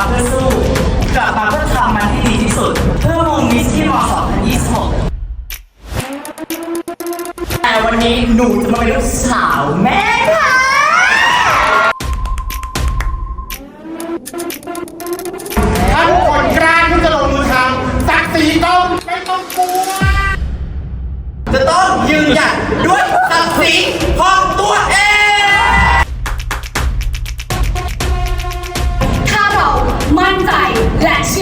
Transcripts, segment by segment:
าเพื่อสู้ กลับมาเพื่อทำมันให้ดีที่สุด เพื่อวงมิสที่ม2026 แต่วันนี้หนูจะมาเป็นลูกสาวแม่ค่ะถ้าคนกล้าที่จะลงมือทำสักสีต้องไม่ต้องกลัว จะต้องยืนหยัดด้วยศักดิ์ศรีของตัวเอง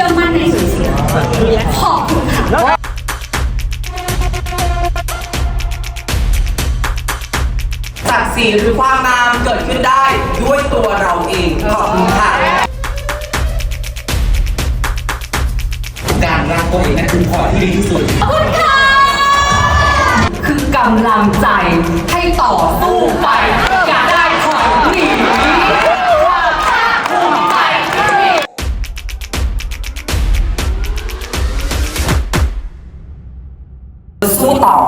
อมั่นในสิ่งสิ่งนั้นขอบคุณค่ะศักดิ์ศรีหรือความงามเกิดขึ้นได้ด้วยตัวเราเองขอบคุณค่ะการรักตัวเองนั่นคือพอที่ดีที่สุดคือกำลังใจให้ต่อสู้ไป ต่อ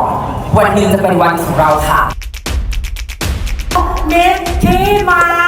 วันหนึ่งจะเป็นวันของเราค่ะเนตที่มา